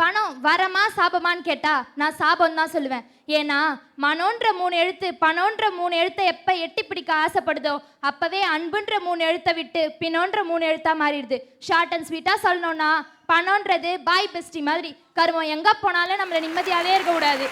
பணம் வரமா சாபமான்னு கேட்டா நான் சாபம் தான் சொல்லுவேன். ஏன்னா மனோன்ற மூணு எழுத்து பணோன்ற மூணு எழுத்தை எப்ப எட்டி பிடிக்க ஆசைப்படுதோ அப்பவே அன்புன்ற மூணு எழுத்தை விட்டு பின்னோன்ற மூணு எழுத்தா மாறிடுது. ஷார்ட் அண்ட் ஸ்வீட்டா சொல்லணும்னா பணம்ன்றது பாய் பெஸ்டி மாதிரி. கருவம் எங்க போனாலும் நம்மளை நிம்மதியாவே இருக்க கூடாது.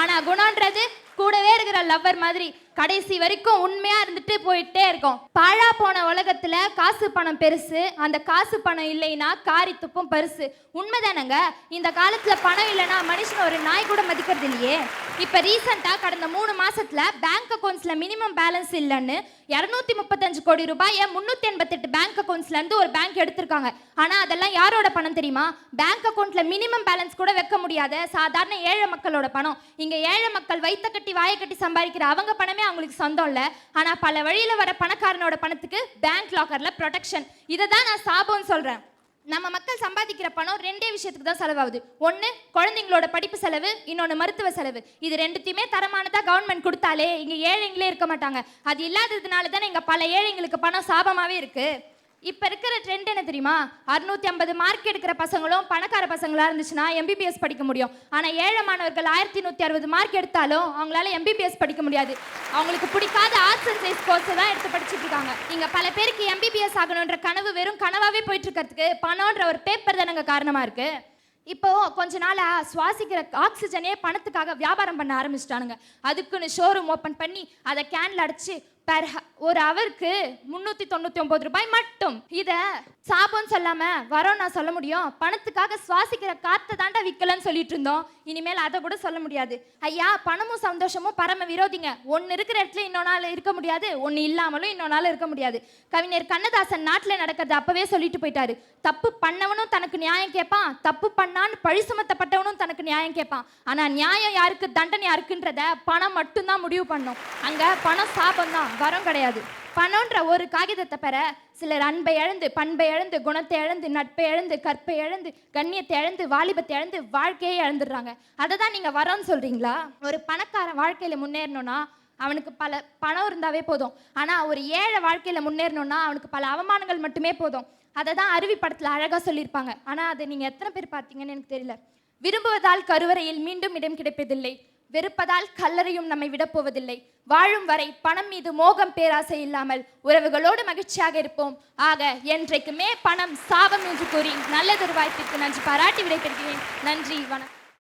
ஆனா குணம்ன்றது கூடவே இருக்கிற லவ்வர் மாதிரி. கடைசி வரைக்கும் உண்மையா இருந்துட்டு போயிட்டே இருக்கும். பாழா போன உலகத்துல காசு பணம் பெருசு அந்த காசு பணம் இல்லைன்னா காரி துப்பும் பரிசு. உண்மைதானங்க? இந்த காலத்துல பணம் இல்லைன்னா மனுஷன் ஒரு நாய் கூட மதிக்கிறது இல்லையே. இப்ப ரீசெண்டா கடந்த மூணு மாசத்துல பேங்க் அக்கௌண்ட்ஸ்ல மினிமம் பேலன்ஸ் இல்லைன்னு இரநூத்தி முப்பத்தஞ்சு கோடி ரூபாயை முன்னூத்தி எண்பத்தெட்டு பேங்க் அக்கௌண்ட்ஸ்ல இருந்து ஒரு பேங்க் எடுத்திருக்காங்க. ஆனா அதெல்லாம் யாரோட பணம் தெரியுமா? பேங்க் அக்கௌண்ட்ல மினிமம் பேலன்ஸ் கூட வைக்க முடியாத சாதாரண ஏழை மக்களோட பணம். இங்க ஏழை மக்கள் வைத்த கட்டி வாயை கட்டி சம்பாதிக்கிற அவங்க பணமே அவங்களுக்கு சொந்தம் இல்ல. ஆனா பல வழியில வர பணக்காரனோட பணத்துக்கு பேங்க் லாக்கர்ல ப்ரொடெக்ஷன் இதை தான் நான் சாபம்னு சொல்றேன். நம்ம மக்கள் சம்பாதிக்கிற பணம் ரெண்டே விஷயத்துக்கு தான் செலவாகுது. ஒன்று குழந்தைங்களோட படிப்பு செலவு இன்னொன்று மருத்துவ செலவு. இது ரெண்டுத்தையுமே தரமானதாக கவர்மெண்ட் கொடுத்தாலே இங்கே ஏழைங்களே இருக்க மாட்டாங்க. அது இல்லாததுனால தானே இங்கே பல ஏழைங்களுக்கு பணம் சாபமாகவே இருக்கு. இப்போ இருக்கிற ட்ரெண்ட் என்ன தெரியுமா? அறுநூத்தி ஐம்பது மார்க் எடுக்கிற பசங்களும் பணக்கார பசங்களா இருந்துச்சுன்னா எம்பிபிஎஸ் படிக்க முடியும். ஆனால் ஏழை மாணவர்கள் ஆயிரத்தி நூற்றி அறுபது மார்க் எடுத்தாலும் அவங்களால எம்பிபிஎஸ் படிக்க முடியாது. அவங்களுக்கு பிடிக்காத ஆர்ட்ஸ் அண்ட் சயின்ஸ் கோர்ஸை தான் எடுத்து படிச்சுட்டு இருக்காங்க. இங்கே பல பேருக்கு எம்பிபிஎஸ் ஆகணுன்ற கனவு வெறும் கனவாவே போயிட்டு இருக்கிறதுக்கு பணம்ன்ற ஒரு பேப்பர் தானங்க காரணமா இருக்கு. இப்போ கொஞ்ச நாளா சுவாசிக்கிற ஆக்சிஜனே பணத்துக்காக வியாபாரம் பண்ண ஆரம்பிச்சிட்டானுங்க. அதுக்குன்னு ஷோரூம் ஓப்பன் பண்ணி அதை கேன்ல அடைச்சி பெர் ஒரு அவருக்கு முந்நூற்றி தொண்ணூற்றி ஒம்பது ரூபாய் மட்டும். இதை சாபம்னு சொல்லாம வரோம் நான் சொல்ல முடியும். பணத்துக்காக சுவாசிக்கிற காற்றை தாண்டா விற்கலன்னு சொல்லிட்டு இருந்தோம். இனிமேல் அதை கூட சொல்ல முடியாது. ஐயா பணமும் சந்தோஷமும் பரம விரோதிங்க. ஒன்று இருக்கிற இடத்துல இன்னொரு நாள் இருக்க முடியாது. ஒன்று இல்லாமலும் இன்னொன்னால் இருக்க முடியாது. கவிஞர் கண்ணதாசன் நாட்டில் நடக்கிறது அப்பவே சொல்லிட்டு போயிட்டாரு. தப்பு பண்ணவனும் தனக்கு நியாயம் கேட்பான் தப்பு பண்ணான்னு பழி சுமத்தப்பட்டவனும் தனக்கு நியாயம் கேட்பான் ஆனா நியாயம் யாருக்கு தண்டனை யாருக்குன்றத பணம் மட்டும்தான் முடிவு பண்ணும். அங்க பணம் சாபம் தான் வரம் கிடையாது. பணம்ன்ற ஒரு காகிதத்தை பெற சிலர் அன்பை இழந்து பண்பை இழந்து குணத்தை இழந்து நட்பை இழந்து கற்பை இழந்து கண்ணியத்தை இழந்து வாலிபத்தை இழந்து வாழ்க்கையே இழந்துடுறாங்க. அதை தான் நீங்கள் வரோன்னு சொல்கிறீங்களா ஒரு பணக்காரன் வாழ்க்கையில் முன்னேறணும்னா அவனுக்கு பல பணம் இருந்தாவே போதும். ஆனால் ஒரு ஏழை வாழ்க்கையில் முன்னேறணும்னா அவனுக்கு பல அவமானங்கள் மட்டுமே போதும். அதை தான் அருவி படத்தில் அழகாக சொல்லியிருப்பாங்க. ஆனால் அதை நீங்கள் எத்தனை பேர் பார்த்தீங்கன்னு எனக்கு தெரியல. விரும்புவதால் கருவறையில் மீண்டும் இடம் கிடைப்பதில்லை. வெறுப்பதால் கல்லறையும் நம்மை விடப்போவதில்லை வாழும் வரை பணம் மீது மோகம் பேராசை இல்லாமல் உறவுகளோடு மகிழ்ச்சியாக இருப்போம். ஆக என்றைக்குமே பணம் சாபம் என்று கூறி நல்லதொரு வாய்ப்பிற்கு நன்றி. பாராட்டி விடைபெறுகிறேன். நன்றி வணக்கம்.